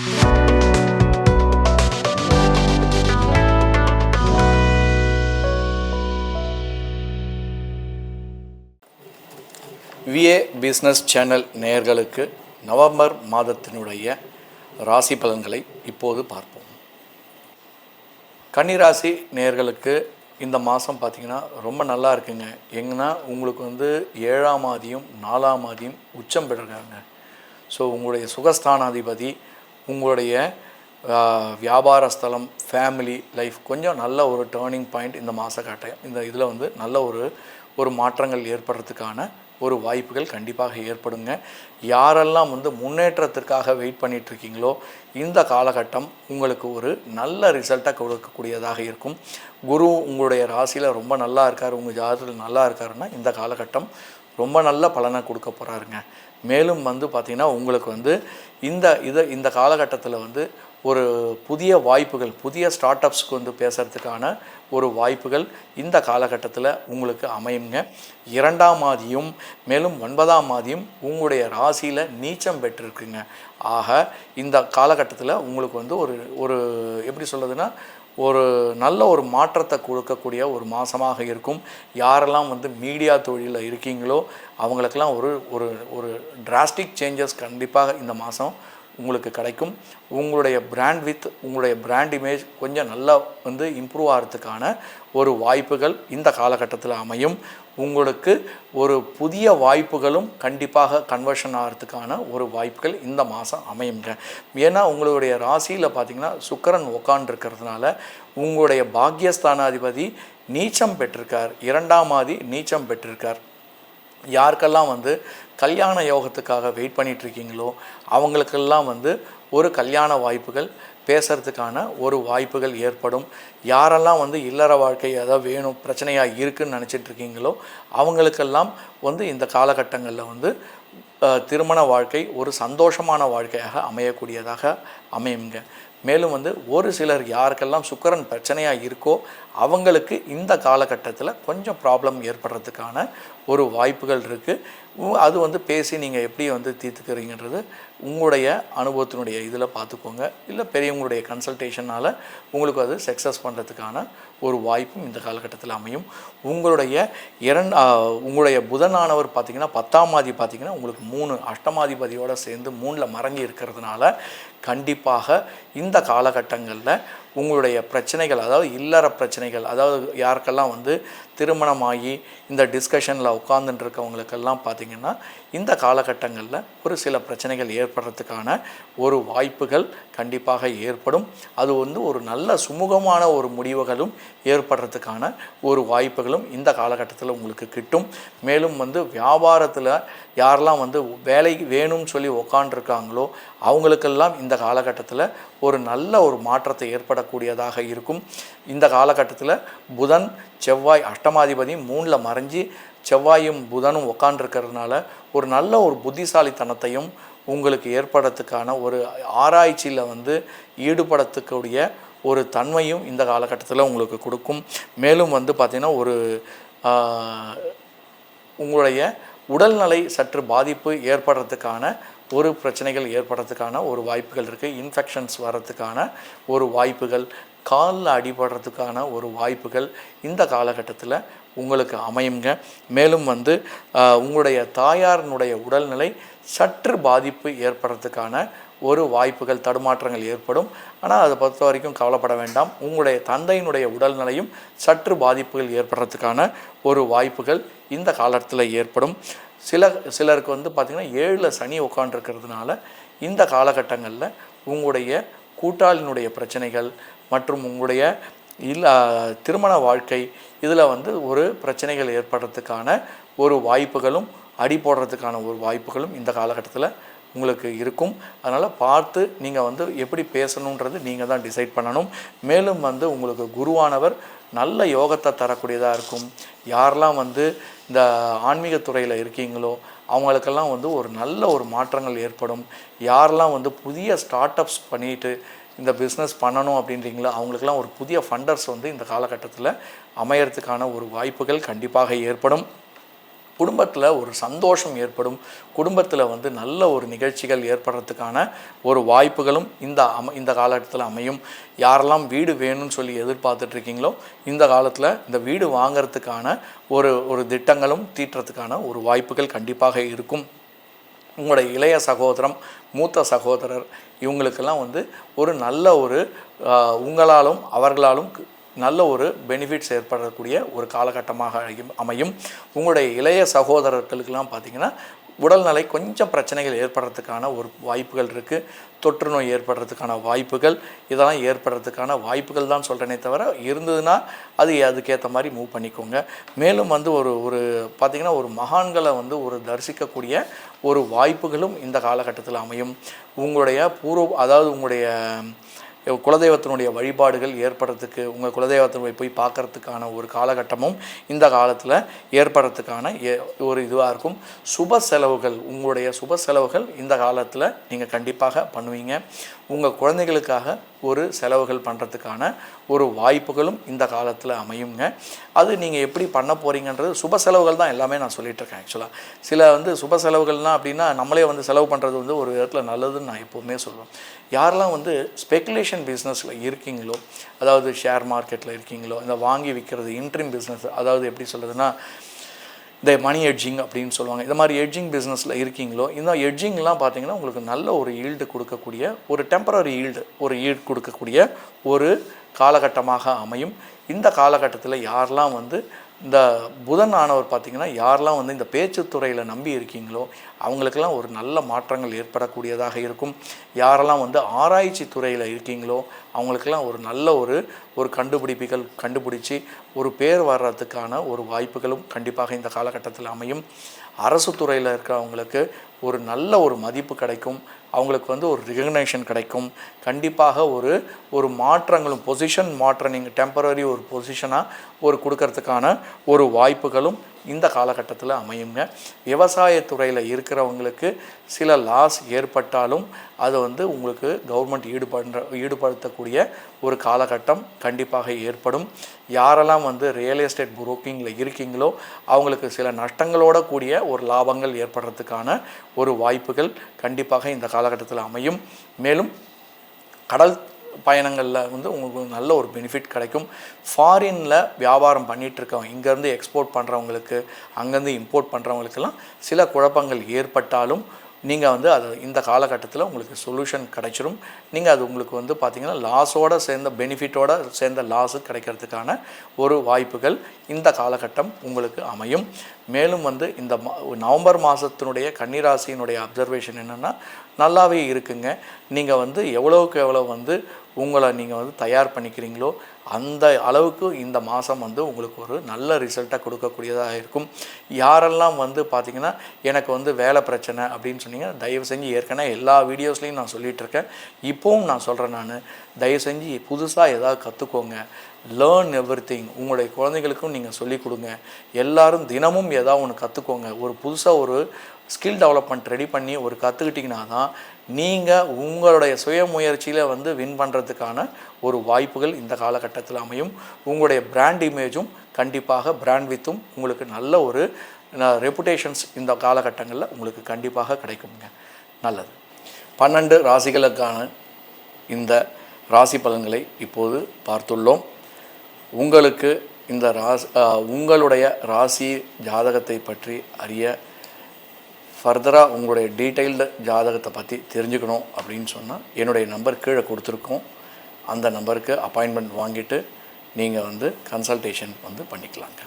VA business channel நேயர்களுக்கு November மாதத்தினுடைய ராசி பலன்களை இப்போது பார்ப்போம். கன்னிராசி நேயர்களுக்கு இந்த மாதம் பார்த்திங்கன்னா ரொம்ப நல்லா இருக்குங்க. எங்கன்னா உங்களுக்கு வந்து ஏழாம் ஆதியும் நாலாம் ஆதியும் உச்சம் பெறுறாங்க ஸோ உங்களுடைய சுகஸ்தானாதிபதி உங்களுடைய வியாபார ஸ்தலம் ஃபேமிலி லைஃப் கொஞ்சம் நல்ல ஒரு டேர்னிங் பாயிண்ட் இந்த மாத காட்டம் இந்த இதில் வந்து நல்ல ஒரு ஒரு மாற்றங்கள் ஏற்படுறதுக்கான ஒரு வாய்ப்புகள் கண்டிப்பாக ஏற்படுங்க. யாரெல்லாம் வந்து முன்னேற்றத்திற்காக வெயிட் பண்ணிகிட்ருக்கீங்களோ இந்த காலகட்டம் உங்களுக்கு ஒரு நல்ல ரிசல்ட்டாக கொடுக்கக்கூடியதாக இருக்கும். குரு உங்களுடைய ராசியில் ரொம்ப நல்லா இருக்கார் உங்கள் ஜாதகத்தில் நல்லா இருக்காருன்னா இந்த காலகட்டம் ரொம்ப நல்ல பலனை கொடுக்க போகிறாருங்க மேலும் வந்து பார்த்திங்கன்னா உங்களுக்கு வந்து இந்த இதை இந்த காலகட்டத்தில் வந்து ஒரு புதிய வாய்ப்புகள் புதிய ஸ்டார்ட் அப்ஸ்க்கு வந்து பேசுகிறதுக்கான ஒரு வாய்ப்புகள் இந்த காலகட்டத்தில் உங்களுக்கு அமையுங்க. இரண்டாம் மாதியும் மேலும் ஒன்பதாம் மாதியும் உங்களுடைய ராசியில் நீச்சம் பெற்றிருக்குங்க. ஆக இந்த காலகட்டத்தில் உங்களுக்கு வந்து ஒரு ஒரு எப்படி சொல்லுதுன்னா ஒரு நல்ல ஒரு மாற்றத்தை கொடுக்கக்கூடிய ஒரு மாதமாக இருக்கும். யாரெல்லாம் வந்து மீடியா தொழிலில் இருக்கீங்களோ அவங்களுக்கெல்லாம் ஒரு ஒரு ஒரு டிராஸ்டிக் சேஞ்சஸ் கண்டிப்பாக இந்த மாதம் உங்களுக்கு கிடைக்கும். உங்களுடைய பிராண்ட் வித் உங்களுடைய பிராண்ட் இமேஜ் கொஞ்சம் நல்லா வந்து இம்ப்ரூவ் ஆகிறதுக்கான ஒரு வாய்ப்புகள் இந்த காலகட்டத்தில் அமையும். உங்களுக்கு ஒரு புதிய வாய்ப்புகளும் கண்டிப்பாக கன்வர்ஷன் ஆகிறதுக்கான ஒரு வாய்ப்புகள் இந்த மாதம் அமையுங்க ஏன்னா உங்களுடைய ராசியில் பார்த்தீங்கன்னா சுக்கரன் உக்காண்டிருக்கிறதுனால உங்களுடைய பாக்யஸ்தானாதிபதி நீச்சம் பெற்றிருக்கார். இரண்டாம் ஆதி நீச்சம் பெற்றிருக்கார். யாருக்கெல்லாம் வந்து கல்யாண யோகத்துக்காக வெயிட் பண்ணிகிட்ருக்கீங்களோ அவங்களுக்கெல்லாம் வந்து ஒரு கல்யாண வாய்ப்புகள் பேசுறதுக்கான ஒரு வாய்ப்புகள் ஏற்படும். யாரெல்லாம் வந்து இல்லற வாழ்க்கை ஏதாவது வேணும் பிரச்சனையாக இருக்குன்னு நினச்சிட்டு இருக்கீங்களோ அவங்களுக்கெல்லாம் வந்து இந்த காலகட்டங்களில் வந்து திருமண வாழ்க்கை ஒரு சந்தோஷமான வாழ்க்கையாக அமையக்கூடியதாக அமையுங்க. மேலும் வந்து ஒரு சிலர் யாருக்கெல்லாம் சுக்கரன் பிரச்சனையாக இருக்கோ அவங்களுக்கு இந்த காலகட்டத்தில் கொஞ்சம் ப்ராப்ளம் ஏற்படுறதுக்கான ஒரு வாய்ப்புகள் இருக்குது அது வந்து பேசி நீங்கள் எப்படி வந்து தீர்த்துக்கிறீங்கன்றது உங்களுடைய அனுபவத்தினுடைய இதில் பார்த்துக்கோங்க இல்லை பெரியவங்களுடைய கன்சல்டேஷனால் உங்களுக்கு அது சக்ஸஸ் பண்ணுறதுக்கான ஒரு வாய்ப்பும் இந்த காலகட்டத்தில் அமையும். உங்களுடைய இரண்ட உங்களுடைய புதனானவர் பார்த்தீங்கன்னா பத்தாம் மாதி பார்த்தீங்கன்னா உங்களுக்கு மூணு அஷ்டமாதிபதியோடு சேர்ந்து மூணில் மறங்கி இருக்கிறதுனால கண்டிப்பாக இந்த இந்த காலகட்டங்களில் உங்களுடைய பிரச்சனைகள் அதாவது இல்லற பிரச்சனைகள் அதாவது யாருக்கெல்லாம் வந்து திருமணமாகி இந்த டிஸ்கஷனில் உட்கார்ந்துட்டு இருக்கவங்களுக்கெல்லாம் பார்த்தீங்கன்னா இந்த காலகட்டங்களில் ஒரு சில பிரச்சனைகள் ஏற்படுறதுக்கான ஒரு வாய்ப்புகள் கண்டிப்பாக ஏற்படும். அது வந்து ஒரு நல்ல சுமூகமான ஒரு முடிவுகளும் ஏற்படுறதுக்கான ஒரு வாய்ப்புகளும் இந்த காலகட்டத்தில் உங்களுக்கு கிட்டும். மேலும் வந்து வியாபாரத்தில் யாரெல்லாம் வந்து வேலை வேணும்னு சொல்லி உக்காண்டிருக்காங்களோ அவங்களுக்கெல்லாம் இந்த காலகட்டத்தில் ஒரு நல்ல ஒரு மாற்றத்தை ஏற்படக்கூடியதாக இருக்கும். இந்த காலகட்டத்தில் புதன் செவ்வாய் அஷ்டமாதிபதி மூணில் மறைஞ்சு செவ்வாயும் புதனும் உக்காண்டிருக்கிறதுனால ஒரு நல்ல ஒரு புத்திசாலித்தனத்தையும் உங்களுக்கு ஏற்படத்துக்கான ஒரு ஆராய்ச்சியில் வந்து ஈடுபடத்துக்கூடிய ஒரு தன்மையும் இந்த காலகட்டத்தில் உங்களுக்கு கொடுக்கும். மேலும் வந்து பார்த்திங்கன்னா ஒரு உங்களுடைய உடல்நிலை சற்று பாதிப்பு ஏற்படுறதுக்கான ஒரு பிரச்சனைகள் ஏற்படுறதுக்கான ஒரு வாய்ப்புகள் இருக்குது இன்ஃபெக்ஷன்ஸ் வர்றதுக்கான ஒரு வாய்ப்புகள் காலில் அடிபடுறதுக்கான ஒரு வாய்ப்புகள் இந்த காலகட்டத்தில் உங்களுக்கு அமையுங்க. மேலும் வந்து உங்களுடைய தாயாரினுடைய உடல்நிலை சற்று பாதிப்பு ஏற்படுறதுக்கான ஒரு வாய்ப்புகள் தடுமாற்றங்கள் ஏற்படும். ஆனால் அதை பொறுத்த வரைக்கும் கவலைப்பட வேண்டாம். உங்களுடைய தந்தையினுடைய உடல்நிலையும் சற்று பாதிப்புகள் ஏற்படுறதுக்கான ஒரு வாய்ப்புகள் இந்த காலத்தில் ஏற்படும். சில சிலருக்கு வந்து பார்த்திங்கன்னா ஏழில் சனி உட்காண்டிருக்கிறதுனால இந்த காலகட்டங்களில் உங்களுடைய கூட்டாளினுடைய பிரச்சனைகள் மற்றும் உங்களுடைய இல்லை திருமண வாழ்க்கை இதில் வந்து ஒரு பிரச்சனைகள் ஏற்படுறதுக்கான ஒரு வாய்ப்புகளும் அடி போடுறதுக்கான ஒரு வாய்ப்புகளும் இந்த காலகட்டத்தில் உங்களுக்கு இருக்கும். அதனால் பார்த்து நீங்கள் வந்து எப்படி பேசணுன்றது நீங்கள் தான் டிசைட் பண்ணணும். மேலும் வந்து உங்களுக்கு குருவானவர் நல்ல யோகத்தை தரக்கூடியதாக இருக்கும். யாரெல்லாம் வந்து இந்த ஆன்மீகத்துறையில் இருக்கீங்களோ அவங்களுக்கெல்லாம் வந்து ஒரு நல்ல ஒரு மாற்றங்கள் ஏற்படும். யாரெல்லாம் வந்து புதிய ஸ்டார்ட் அப்ஸ் பண்ணிட்டு இந்த பிஸ்னஸ் பண்ணணும் அப்படின்றீங்களோ அவங்களுக்கெல்லாம் ஒரு புதிய ஃபண்டர்ஸ் வந்து இந்த காலகட்டத்தில் அமையறதுக்கான ஒரு வாய்ப்புகள் கண்டிப்பாக ஏற்படும். குடும்பத்தில் ஒரு சந்தோஷம் ஏற்படும். குடும்பத்தில் வந்து நல்ல ஒரு நிகழ்ச்சிகள் ஏற்படுறதுக்கான ஒரு வாய்ப்புகளும் இந்த அம இந்த காலகட்டத்தில் அமையும். யாரெல்லாம் வீடு வேணும்னு சொல்லி எதிர்பார்த்துட்ருக்கீங்களோ இந்த காலத்தில் இந்த வீடு வாங்கிறதுக்கான ஒரு ஒரு திட்டங்களும் தீட்டுறதுக்கான ஒரு வாய்ப்புகள் கண்டிப்பாக இருக்கும். உங்களுடைய இளைய சகோதரம் மூத்த சகோதரர் இவங்களுக்கெல்லாம் வந்து ஒரு நல்ல ஒரு உங்களாலும் அவர்களாலும் நல்ல ஒரு பெனிஃபிட்ஸ் ஏற்படக்கூடிய ஒரு காலகட்டமாக அமையும்- அமையும். உங்களுடைய இளைய சகோதரர்களுக்கெல்லாம் பார்த்தீங்கன்னா உடல்நிலை கொஞ்சம் பிரச்சனைகள் ஏற்படுறதுக்கான ஒரு வாய்ப்புகள் இருக்குது தொற்று நோய் ஏற்படுறதுக்கான வாய்ப்புகள் இதெல்லாம் ஏற்படுறதுக்கான வாய்ப்புகள் தான் சொல்கிறேனே தவிர இருந்ததுன்னா அது அதுக்கேற்ற மாதிரி மூவ் பண்ணிக்கோங்க. மேலும் வந்து ஒரு ஒரு பார்த்திங்கன்னா ஒரு மகான்களை வந்து ஒரு தரிசிக்கக்கூடிய ஒரு வாய்ப்புகளும் இந்த காலகட்டத்தில் அமையும். உங்களுடைய பூர்வ அதாவது உங்களுடைய குலதெய்வத்தினுடைய வழிபாடுகள் ஏற்படுறதுக்கு உங்கள் குலதெய்வத்தினுடைய போய் பார்க்கறதுக்கான ஒரு காலகட்டமும் இந்த காலத்தில் ஏற்படுறதுக்கான ஏ- ஒரு இதுவாக இருக்கும். சுப செலவுகள் உங்களுடைய சுப செலவுகள் இந்த காலத்தில் நீங்கள் கண்டிப்பாக பண்ணுவீங்க. உங்கள் குழந்தைகளுக்காக ஒரு செலவுகள் பண்ணுறதுக்கான ஒரு வாய்ப்புகளும் இந்த காலத்தில் அமையுங்க. அது நீங்கள் எப்படி பண்ண போகிறீங்கன்றது சுப செலவுகள் தான் எல்லாமே நான் சொல்லிகிட்ருக்கேன் இருக்கேன் ஆக்சுவலாக சில வந்து சுப செலவுகள்லாம் அப்படின்னா நம்மளே வந்து செலவு பண்ணுறது வந்து ஒரு விதத்தில் நல்லதுன்னு நான் எப்போவுமே சொல்லுவேன் யாரெல்லாம் வந்து ஸ்பெகுலேஷன் பிஸ்னஸில் இருக்கீங்களோ அதாவது ஷேர் மார்க்கெட்டில் இருக்கீங்களோ இந்த வாங்கி விற்கிறது இன்ட்ரிம் பிஸ்னஸ் அதாவது எப்படி சொல்கிறதுனா இந்த மணி எட்ஜிங் அப்படின்னு சொல்லுவாங்க. இந்த மாதிரி எட்ஜிங் பிஸ்னஸில் இருக்கீங்களோ இந்த எட்ஜிங்லாம் பார்த்தீங்கன்னா உங்களுக்கு நல்ல ஒரு ஈல்டு கொடுக்கக்கூடிய ஒரு டெம்பரரி ஈல்டு ஒரு ஈல்டு கொடுக்கக்கூடிய ஒரு காலகட்டமாக அமையும். இந்த காலகட்டத்தில் யாரெல்லாம் வந்து இந்த புதன் ஆனவர் பார்த்திங்கன்னா யாரெல்லாம் வந்து இந்த பேச்சு துறையில் நம்பி இருக்கீங்களோ அவங்களுக்கெல்லாம் ஒரு நல்ல மாற்றங்கள் ஏற்படக்கூடியதாக இருக்கும். யாரெல்லாம் வந்து ஆராய்ச்சி துறையில் இருக்கீங்களோ அவங்களுக்கெல்லாம் ஒரு நல்ல ஒரு ஒரு கண்டுபிடிப்புகள் கண்டுபிடிச்சி ஒரு பேர் வர்றதுக்கான ஒரு வாய்ப்புகளும் கண்டிப்பாக இந்த காலகட்டத்தில் அமையும். அரசு துறையில் இருக்கிறவங்களுக்கு ஒரு நல்ல ஒரு மதிப்பு கிடைக்கும். அவங்களுக்கு வந்து ஒரு ரிகக்னேஷன் கிடைக்கும். கண்டிப்பாக ஒரு ஒரு மாற்றங்களும் பொசிஷன் மாற்றம் நீங்கள் டெம்பரரி ஒரு பொசிஷனாக ஒரு கொடுக்கறதுக்கான ஒரு வாய்ப்புகளும் இந்த காலகட்டத்தில் அமையுங்க. விவசாயத்துறையில் இருக்கிறவங்களுக்கு சில லாஸ் ஏற்பட்டாலும் அது வந்து உங்களுக்கு கவர்மெண்ட் ஈடுபடுற ஈடுபடுத்தக்கூடிய ஒரு காலகட்டம் கண்டிப்பாக ஏற்படும். யாரெல்லாம் வந்து ரியல் எஸ்டேட் புரோக்கிங்கில் இருக்கீங்களோ அவங்களுக்கு சில நஷ்டங்களோட கூடிய ஒரு லாபங்கள் ஏற்படுறதுக்கான ஒரு வாய்ப்புகள் கண்டிப்பாக இந்த காலகட்டத்தில் அமையும். மேலும் கடல் பயணங்களில் வந்து உங்களுக்கு நல்ல ஒரு பெனிஃபிட் கிடைக்கும். ஃபாரினில் வியாபாரம் பண்ணிகிட்ருக்கவங்க இங்கேருந்து எக்ஸ்போர்ட் பண்ணுறவங்களுக்கு அங்கேருந்து இம்போர்ட் பண்ணுறவங்களுக்கெல்லாம் சில குழப்பங்கள் ஏற்பட்டாலும் நீங்கள் வந்து அது இந்த காலகட்டத்தில் உங்களுக்கு சொல்யூஷன் கிடைச்சிரும். நீங்கள் அது உங்களுக்கு வந்து பார்த்தீங்கன்னா லாஸோட சேர்ந்த பெனிஃபிட்டோட சேர்ந்த லாஸு கிடைக்கிறதுக்கான ஒரு வாய்ப்புகள் இந்த காலகட்டம் உங்களுக்கு அமையும். மேலும் வந்து இந்த நவம்பர் மாதத்தினுடைய கன்னிராசியினுடைய அப்சர்வேஷன் என்னென்னா நல்லாவே இருக்குங்க. நீங்கள் வந்து எவ்வளோக்கு எவ்வளோ வந்து உங்களை நீங்கள் வந்து தயார் பண்ணிக்கிறீங்களோ அந்த அளவுக்கு இந்த மாதம் வந்து உங்களுக்கு ஒரு நல்ல ரிசல்ட்டாக கொடுக்கக்கூடியதாக இருக்கும். யாரெல்லாம் வந்து பார்த்திங்கன்னா எனக்கு வந்து வேலை பிரச்சனை அப்படின்னு சொன்னீங்க தயவு செஞ்சு ஏற்கனவே எல்லா வீடியோஸ்லையும் நான் சொல்லிகிட்ருக்கேன் இப்போவும் நான் சொல்கிறேன் நான் தயவு செஞ்சு புதுசாக ஏதாவது கற்றுக்கோங்க லேர்ன் எவ்ரி திங் உங்களுடைய குழந்தைகளுக்கும் நீங்கள் சொல்லிக் கொடுங்க. எல்லாரும் தினமும் ஏதாவது ஒன்று கற்றுக்கோங்க ஒரு புதுசாக ஒரு ஸ்கில் டெவலப்மெண்ட் ரெடி பண்ணி ஒரு கற்றுக்கிட்டிங்கன்னா தான் நீங்கள் உங்களுடைய சுய முயற்சியில் வந்து வின் பண்ணுறதுக்கான ஒரு வாய்ப்புகள் இந்த காலகட்டத்தில் அமையும். உங்களுடைய பிராண்ட் இமேஜும் கண்டிப்பாக பிராண்ட் வித்தும் உங்களுக்கு நல்ல ஒரு ரெப்புடேஷன்ஸ் இந்த காலகட்டங்களில் உங்களுக்கு கண்டிப்பாக கிடைக்குங்க நல்லது. பன்னெண்டு ராசிகளுக்கான இந்த ராசி பலன்களை இப்போது பார்த்துள்ளோம். உங்களுக்கு இந்த ராசி உங்களுடைய ராசி ஜாதகத்தை பற்றி அறிய ஃபர்தராக உங்களுடைய டீட்டெயில்டு ஜாதகத்தை பற்றி தெரிஞ்சுக்கணும் அப்படின்னு சொன்னால் என்னுடைய நம்பர் கீழே கொடுத்துருக்கோம். அந்த நம்பருக்கு அப்பாயின்மெண்ட் வாங்கிட்டு நீங்கள் வந்து கன்சல்டேஷன் வந்து பண்ணிக்கலாங்க.